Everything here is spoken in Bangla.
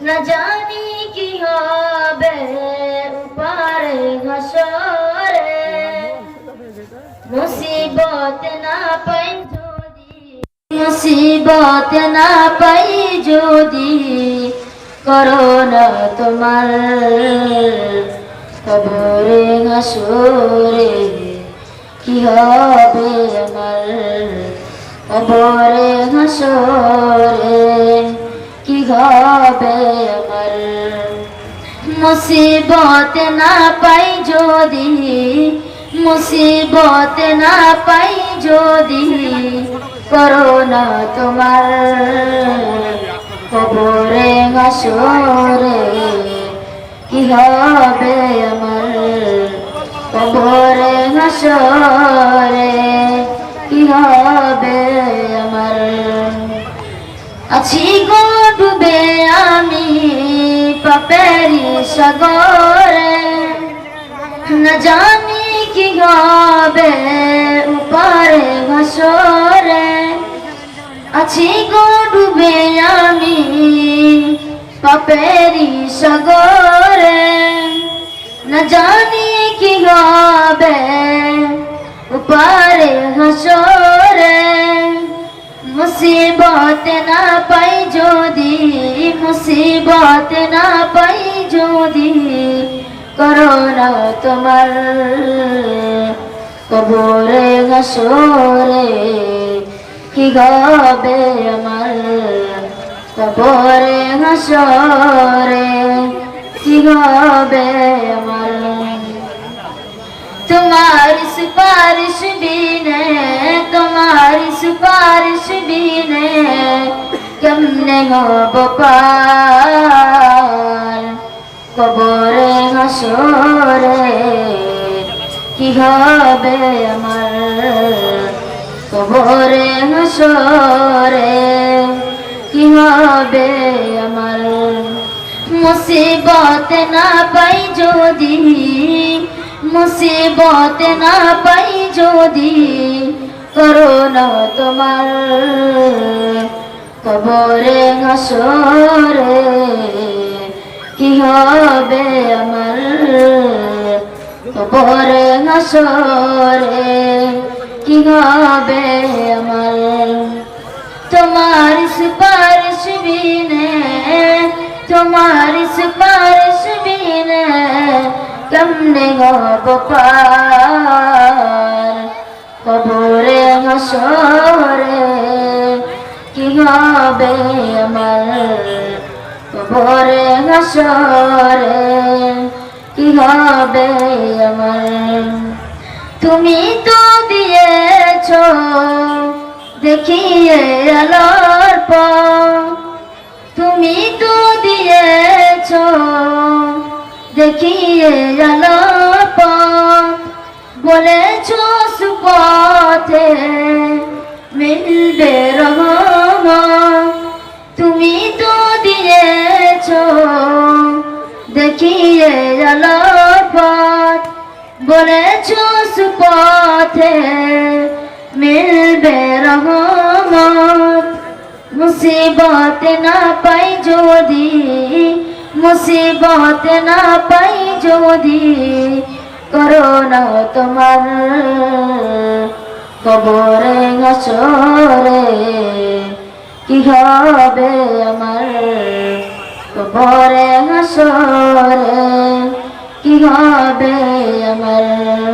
না জানি কি হবে উপারে ঘসরে মুসিবত না পাই যদি, মুসিবত না পাই যদি করোনা তোমার কবরে ঘসরে কি হবে আমার কবরে ঘসরে কি হবে আমার মুসিবত না পাই যদি, মুসিবত না পাই যদি করোনা তোমার। কবরে ঘসরে কি হবে আমার? কবরে ঘসরে কি হবে আমার? আছি গো ডুবে আমি পাপেরি সাগরে। না জানি কি হবে উপরে ঘসরে আছি গো ডুবে আমি পাপেরি সাগরে। না জানি কি হবে উপরে ঘসরে মুসিবত না পাই যদি, মুসিবত না পাই যদি, করোনা তোমার কবরে গসরে কি গবে আমার কবরে গসরে কি গবে আমার? তোমার সুপারিশ বিনে, তোমার সুপারিশ কেমনে হব পার কবরে হাসরে কি হবে আমার? কবরে হাসরে কি হবে আমার? মুসিবত না পাই যদি, মুসিবত না পাই যদি করোনা তোমার। কবরে হাসরে, কি হবে আমার? কবরে হাসরে, কি হবে আমার? তোমার সুপারিশ বিনে, তোমার সুপারিশ বিনে কেমনে গব পার? কবরে হাসরে কি হবে আমার কবরে হাসরে? কি হবে আমার তুমি তো দিয়েছ দেখিয়ে আলোর পর তুমি তো দিয়েছ দেখিয়ে আলোর পর বলেছ বলেছ সুপথে মিলবে রহমত। মুসিবত না পাই যদি, মুসিবত না পাই যদি, করোনা তোমার কবরে ঘসরে কি হবে আমার কবরে ঘসরে কি হবে আমার